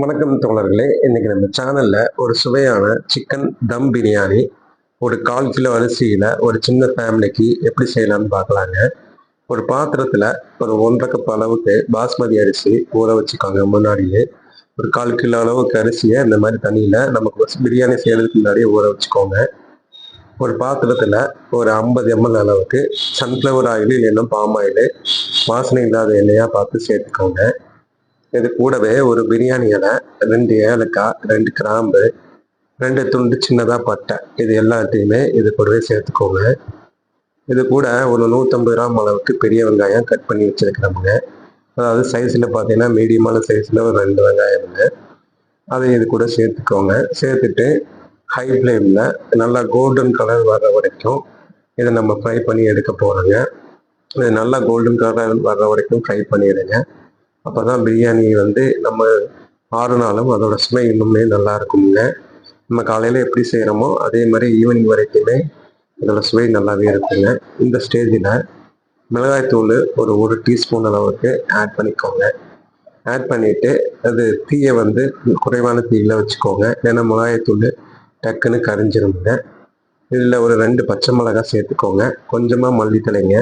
வணக்கம் தோழர்களே. இன்னைக்கு நம்ம சேனல்ல ஒரு சுவையான சிக்கன் தம் பிரியாணி ஒரு கால் கிலோ அரிசியில ஒரு சின்ன ஃபேமிலிக்கு எப்படி செய்யலாம்னு பார்க்கலாங்க. ஒரு பாத்திரத்துல ஒரு ஒன்றரை கப் அளவுக்கு பாஸ்மதி அரிசி ஊற வச்சுக்கோங்க முன்னாடியே. ஒரு கால் கிலோ அளவுக்கு அரிசியை இந்த மாதிரி தண்ணியில நமக்கு பிரியாணி செய்யறதுக்கு முன்னாடியே ஊற வச்சுக்கோங்க. ஒரு பாத்திரத்துல ஒரு ஐம்பது எம்எல் அளவுக்கு சன்ஃப்ளவர் ஆயில் இல்லைன்னா பாம் ஆயில் வாசனை இல்லாத எண்ணெயா பார்த்து சேர்த்துக்கோங்க. இது கூடவே ஒரு பிரியாணி இலை ரெண்டு ஏலக்காய் ரெண்டு கிராம்பு ரெண்டு துண்டு சின்னதாக பட்டை. இது எல்லாத்தையுமே இது கூடவே சேர்த்துக்கோங்க. இது கூட ஒரு நூற்றம்பது கிராம் அளவுக்கு பெரிய வெங்காயம் கட் பண்ணி வச்சுருக்கிறோமுங்க அதாவது சைஸில் பார்த்தீங்கன்னா மீடியமான சைஸில் ஒரு ரெண்டு வெங்காயம்ங்க. அதை இது கூட சேர்த்துக்கோங்க. சேர்த்துட்டு ஹை ஃப்ளேமில் நல்லா கோல்டன் கலர் வர்ற வரைக்கும் இதை நம்ம ஃப்ரை பண்ணி எடுக்க போகிறோங்க இது நல்லா கோல்டன் கலர் வர்ற வரைக்கும் ஃப்ரை பண்ணிடுங்க. அப்பதான் பிரியாணி வந்து நம்ம ஆறுனாலும் அதோட சுமை இன்னுமே நல்லா இருக்குங்க நம்ம காலையில எப்படி செய்கிறோமோ அதே மாதிரி ஈவினிங் வரைக்குமே அதோட சுவை நல்லாவே இருக்குங்க. இந்த ஸ்டேஜில் மிளகாய்த்தூள் ஒரு ஒரு டீஸ்பூன் அளவுக்கு ஆட் பண்ணிக்கோங்க. ஆட் பண்ணிட்டு அது தீயை வந்து குறைவான தீயில வச்சுக்கோங்க. ஏன்னா மிளகாய்த்தூள் டக்குன்னு கரைஞ்சிருங்க இதில் ஒரு ரெண்டு பச்சை மிளகாய் சேர்த்துக்கோங்க. கொஞ்சமாக மல்லித்தலைங்க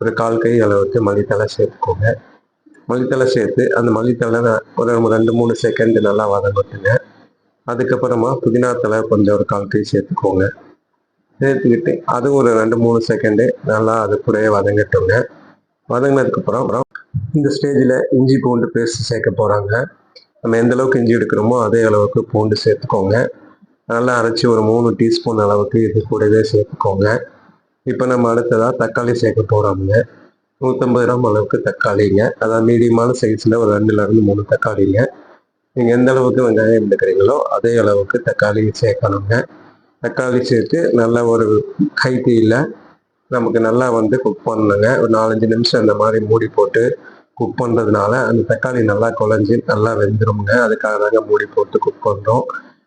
ஒரு கால் கை அளவுக்கு மல்லித்தலை சேர்த்துக்கோங்க. மல்லித்தலை சேர்த்து அந்த மல்லித்தலை ஒரு ரெண்டு மூணு செகண்ட் நல்லா வதங்கட்டுங்க அதுக்கப்புறமா புதினா தலை கொஞ்சம் ஒரு கால் கை சேர்த்துக்கோங்க. சேர்த்துக்கிட்டு அது ஒரு ரெண்டு மூணு செகண்டு நல்லா அது கூடவே வதங்கட்டுங்க. வதங்கினதுக்கப்புறம் அப்புறம் இந்த ஸ்டேஜில் இஞ்சி பூண்டு பேஸ்ட் சேர்க்க போகிறாங்க நம்ம எந்த அளவுக்கு இஞ்சி எடுக்கிறோமோ அதே அளவுக்கு பூண்டு சேர்த்துக்கோங்க. நல்லா அரைச்சி ஒரு மூணு டீஸ்பூன் அளவுக்கு இது கூடவே சேர்த்துக்கோங்க. இப்போ நம்ம அடுத்ததாக தக்காளி சேர்க்க போகிறோம்ங்க நூற்றம்பது கிராம் அளவுக்கு தக்காளிங்க. அதாவது மீடியமான சைஸில் ஒரு ரெண்டுலேருந்து மூணு தக்காளிங்க. நீங்கள் எந்த அளவுக்கு வெங்காயம் எடுக்கிறீங்களோ அதே அளவுக்கு தக்காளி சேர்க்கணுங்க. தக்காளி சேர்த்து நல்லா ஒரு கைத்தீயில் நமக்கு நல்லா வந்து குக் பண்ணணுங்க. ஒரு நாலஞ்சு நிமிஷம் இந்த மாதிரி மூடி போட்டு குக் பண்ணுறதுனால அந்த தக்காளி நல்லா குழஞ்சி நல்லா வெந்துருங்க. அதுக்காக தாங்க மூடி போட்டு குக் பண்ணுறோம்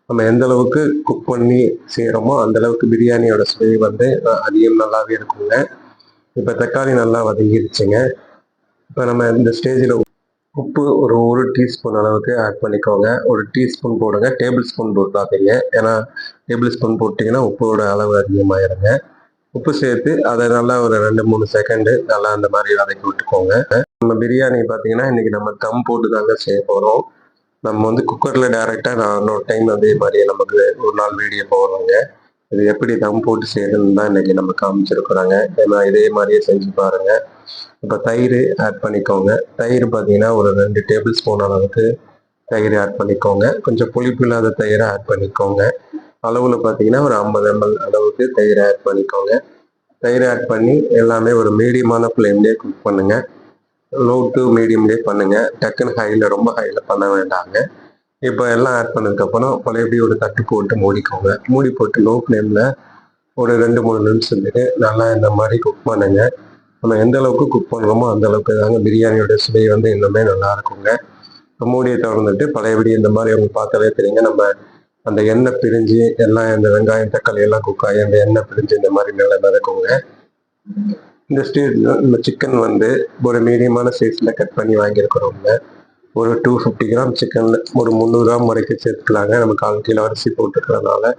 நம்ம எந்த அளவுக்கு குக் பண்ணி செய்கிறோமோ அந்த அளவுக்கு பிரியாணியோட சுவை வந்து அதிகம் நல்லாவே இருக்குங்க. இப்போ தக்காளி நல்லா வதங்கிடுச்சுங்க இப்போ நம்ம இந்த ஸ்டேஜில் உப்பு ஒரு ஒரு டீஸ்பூன் அளவுக்கு ஆட் பண்ணிக்கோங்க. ஒரு டீஸ்பூன் போடுங்க. டேபிள் ஸ்பூன் போட்டாதீங்க ஏன்னா டேபிள் ஸ்பூன் போட்டிங்கன்னா உப்போட அளவு அதிகமாயிருங்க. உப்பு சேர்த்து அதை நல்லா ஒரு ரெண்டு மூணு செகண்டு நல்லா அந்த மாதிரி வதக்கி விட்டுக்கோங்க. நம்ம பிரியாணி பார்த்தீங்கன்னா இன்னைக்கு நம்ம தம் போட்டு தாங்க செய்ய போகிறோம் நம்ம வந்து குக்கரில் டைரெக்டாக நான் இன்னொரு டைம் அதே மாதிரி நமக்கு ஒரு நாள் வீடியோ போடுறோங்க. இது எப்படி தம் போட்டு செய்யணும்னு தான் இன்னைக்கு நம்ம காமிச்சிருக்கிறாங்க. ஏன்னா இதே மாதிரியே செஞ்சு பாருங்க. இப்போ தயிர் ஆட் பண்ணிக்கோங்க. தயிர் பார்த்தீங்கன்னா ஒரு ரெண்டு டேபிள் ஸ்பூன் அளவுக்கு தயிர் ஆட் பண்ணிக்கோங்க. கொஞ்சம் புளிப்பு இல்லாத தயிரை ஆட் பண்ணிக்கோங்க. அளவில் பார்த்தீங்கன்னா ஒரு ஐம்பது எம்எல் அளவுக்கு தயிர் ஆட் பண்ணிக்கோங்க. தயிர் ஆட் பண்ணி எல்லாமே ஒரு மீடியமான ஃப்ளேம்லேயே குக் பண்ணுங்கள் லோ டு மீடியம்லேயே பண்ணுங்கள் டக்குன்னு ஹையில் ரொம்ப ஹையில் பண்ண வேண்டாங்க. இப்போ எல்லாம் ஆட் பண்ணதுக்கப்புறம் பழையபடி ஒரு தட்டு போட்டு மூடிக்கோங்க. மூடி போட்டு லோ ஃப்ளேமில் ஒரு ரெண்டு மூணு நிமிஷம் நல்லா இந்த மாதிரி குக் பண்ணுங்க. நம்ம எந்த அளவுக்கு குக் பண்ணுறோமோ அந்த அளவுக்கு தாங்க பிரியாணியோட சுவை வந்து இன்னுமே நல்லா இருக்குங்க. மூடியை திறந்துட்டு பழையபடி இந்த மாதிரி அவங்க பார்த்தாலே தெரியுங்க. நம்ம அந்த எண்ணெய் பிரிஞ்சு எல்லாம் இந்த வெங்காயம் தக்காளி எல்லாம் குக் ஆகி அந்த எண்ணெய் பிரிஞ்சு இந்த மாதிரி நல்லா நடக்குங்க இந்த ஸ்டேஜ்ல இந்த சிக்கன் வந்து ஒரு மீடியமான சைஸில் கட் பண்ணி வாங்கியிருக்கிறோங்க. ஒரு டூ ஃபிஃப்டி கிராம் சிக்கனில் ஒரு முந்நூறு கிராம் வரைக்கும் சேர்த்துக்கலாங்க. நம்ம கால் கிலோ அரிசி போட்டுக்கிறதுனால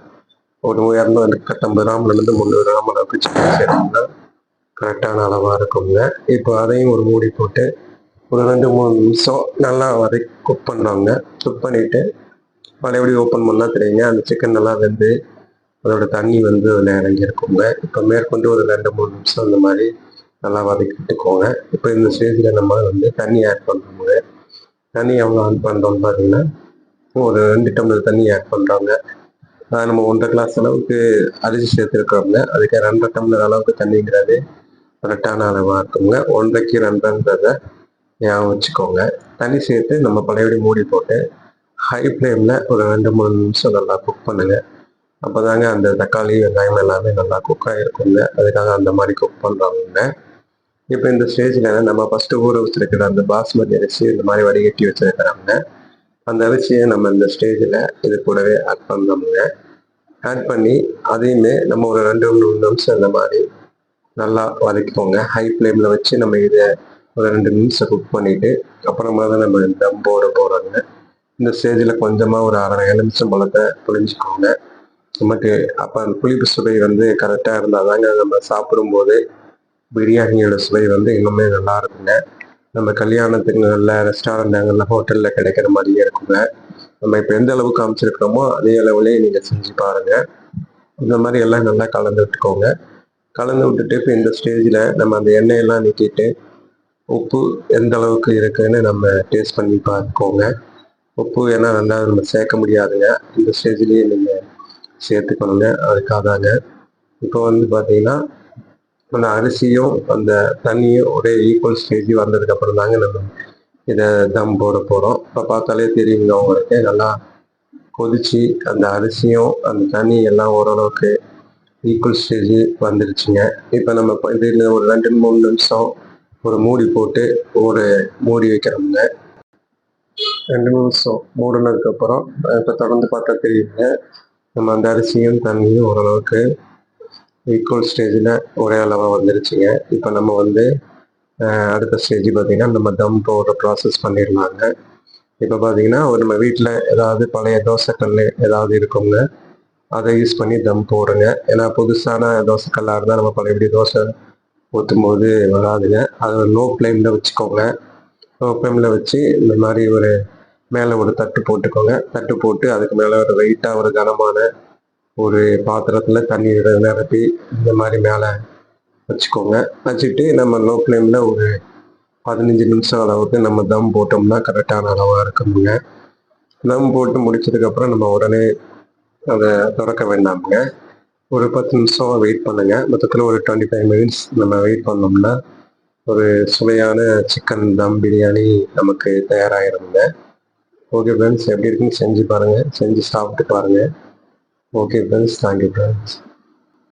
ஒரு இரநூறு பத்தொம்பது கிராம்லேருந்து முந்நூறு கிராம் அளவுக்கு சிக்கன் சேர்த்தோம்னா கரெக்டான அளவாக இருக்குங்க. இப்போ அதையும் ஒரு மூடி போட்டு ஒரு ரெண்டு மூணு நிமிஷம் நல்லா வதை குக் பண்ணுறாங்க குக் பண்ணிவிட்டு மறுபடியும் ஓப்பன் பண்ணால் தெரியுங்க. அந்த சிக்கன் நல்லா வெந்து அதோட தண்ணி வந்து அதில் இறங்கியிருக்குங்க. இப்போ மேற்கொண்டு ஒரு ரெண்டு மூணு நிமிஷம் அந்த மாதிரி நல்லா வதக்கிட்டுக்கோங்க. இப்போ இந்த ஸ்டேஜில் நம்ம வந்து தண்ணி ஆட் பண்ணும்போது தண்ணி எவ்வளோ ஆட் பண்ணுறோம்னு பார்த்தீங்கன்னா ஒரு ரெண்டு டம்ளர் தண்ணி ஆட் பண்ணுறாங்க நம்ம ஒன்றரை கிளாஸ் அளவுக்கு அரிசி சேர்த்துருக்கோங்க அதுக்கு ரெண்டரை டம்ளர் அளவுக்கு தண்ணிங்கிறது கரெக்டான அளவாக இருக்குங்க. ஒன்றைக்கு ரெண்டரைன்றதை ஞாபகம் வச்சுக்கோங்க. தண்ணி சேர்த்து நம்ம பழையபடி மூடி போட்டு ஹை ஃப்ளேமில் ஒரு ரெண்டு மூணு நிமிஷம் நல்லா குக் பண்ணுங்க. அப்போ தாங்க அந்த தக்காளி வெங்காயம் எல்லாமே நல்லா குக் ஆகிருக்குங்க அதுக்காக அந்த மாதிரி குக் பண்ணுறாங்க இப்போ இந்த ஸ்டேஜில் நம்ம ஃபஸ்ட்டு ஊற வச்சிருக்கிற அந்த பாஸ்மதி அரிசி இந்த மாதிரி வடிகட்டி வச்சிருக்கிறாங்க அந்த அரிசியை நம்ம இந்த ஸ்டேஜில் இது கூடவே ஆட் பண்ணோம்ங்க. ஆட் பண்ணி அதையுமே நம்ம ஒரு ரெண்டு மூணு நிமிஷம் இந்த மாதிரி நல்லா வதக்கிக்கோங்க. ஹை ஃப்ளேமில் வச்சு நம்ம இதை ஒரு ரெண்டு நிமிஷம் குக் பண்ணிவிட்டு அப்புறமா தான் நம்ம தம் போட போகிறோங்க இந்த ஸ்டேஜில் கொஞ்சமாக ஒரு அரை எலுமிச்சம் பழத்தை புளிஞ்சுக்கோங்க நமக்கு அப்போ அந்த புளிப்பு சுவை வந்து கரெக்டாக இருந்தால் தாங்க நம்ம சாப்பிடும்போது பிரியாணியோட சுவை வந்து இன்னுமே நல்லா இருக்குங்க. நம்ம கல்யாணத்துக்கு நல்ல ரெஸ்டாரண்ட்டுங்களில் ஹோட்டலில் கிடைக்கிற மாதிரியே இருக்குங்க. நம்ம இப்போ எந்த அளவுக்கு அமைச்சிருக்கிறோமோ அதே அளவுலேயே நீங்கள் செஞ்சு பாருங்கள் இந்த மாதிரி எல்லாம் நல்லா கலந்து விட்டுக்கோங்க. கலந்து விட்டுட்டு இப்போ இந்த ஸ்டேஜில் நம்ம அந்த எண்ணெயெல்லாம் நீக்கிட்டு உப்பு எந்த அளவுக்கு இருக்குன்னு நம்ம டேஸ்ட் பண்ணி பார்த்துக்கோங்க. உப்பு ஏன்னா ரெண்டாவது நம்ம சேர்க்க முடியாதுங்க. இந்த ஸ்டேஜ்லேயே நீங்கள் சேர்த்துக்கணுங்க. அதுக்காக தாங்க இப்போ வந்து பார்த்தீங்கன்னா அந்த அரிசியும் அந்த தண்ணியும் ஒரே ஈக்குவல் ஸ்டேஜ் வந்ததுக்கு அப்புறம் தாங்க நம்ம இதை தம் போட போகிறோம் இப்போ பார்த்தாலே தெரியுங்க உங்களுக்கு நல்லா கொதிச்சு அந்த அரிசியும் அந்த தண்ணி எல்லாம் ஓரளவுக்கு ஈக்குவல் ஸ்டேஜ் வந்துருச்சுங்க. இப்போ நம்ம இது இதில் ஒரு ரெண்டு மூணு நிமிஷம் ஒரு மூடி போட்டு ஒரு மூடி வைக்கிறோம்ங்க. ரெண்டு நிமிஷம் மூடினதுக்கப்புறம் இப்போ தொடர்ந்து பார்த்தா தெரியுங்க நம்ம அந்த அரிசியும் தண்ணியும் ஓரளவுக்கு ஈக்குவல் ஸ்டேஜில் ஒரே அளவாக வந்துருச்சுங்க. இப்போ நம்ம வந்து அடுத்த ஸ்டேஜ் பார்த்தீங்கன்னா நம்ம தம் போடுற ப்ராசஸ் பண்ணிடலாங்க இப்போ பார்த்தீங்கன்னா ஒரு நம்ம வீட்டில் ஏதாவது பழைய தோசைக்கல் ஏதாவது இருக்குங்க அதை யூஸ் பண்ணி தம் போடுங்க ஏன்னா புதுசான தோசைக்கல்லாக இருந்தால் நம்ம பழையபடி தோசை ஊற்றும் போது வராதுங்க. அதை லோ ஃப்ளேமில் வச்சுக்கோங்க லோ ஃப்ளேமில் வச்சு இந்த மாதிரி ஒரு மேலே ஒரு தட்டு போட்டுக்கோங்க. தட்டு போட்டு அதுக்கு மேலே ஒரு வெயிட்டாக ஒரு கனமான ஒரு பாத்திரத்தில் தண்ணி நிரப்பி இந்த மாதிரி மேலே வச்சுக்கோங்க. வச்சுட்டு நம்ம லோ ஃப்ளேமில் ஒரு பதினஞ்சு நிமிஷம் அளவுக்கு நம்ம தம் போட்டோம்னா கரெக்டான அளவாக இருக்குங்க. தம் போட்டு முடிச்சதுக்கப்புறம் நம்ம உடனே அதை திறக்க வேண்டாமுங்க. ஒரு பத்து நிமிஷம் வெயிட் பண்ணுங்க. மொத்தத்தில் ஒரு டுவெண்ட்டி ஃபைவ் மினிட்ஸ் நம்ம வெயிட் பண்ணோம்னா ஒரு சுவையான சிக்கன் தம் பிரியாணி நமக்கு தயாராகிருங்க ஓகே ஃப்ரெண்ட்ஸ் எப்படி இருக்குன்னு செஞ்சு பாருங்கள் செஞ்சு சாப்பிட்டு பாருங்கள் ஓகே ஃப்ரெண்ட்ஸ் தேங்க்யூ ஃப்ரெண்ட்ஸ்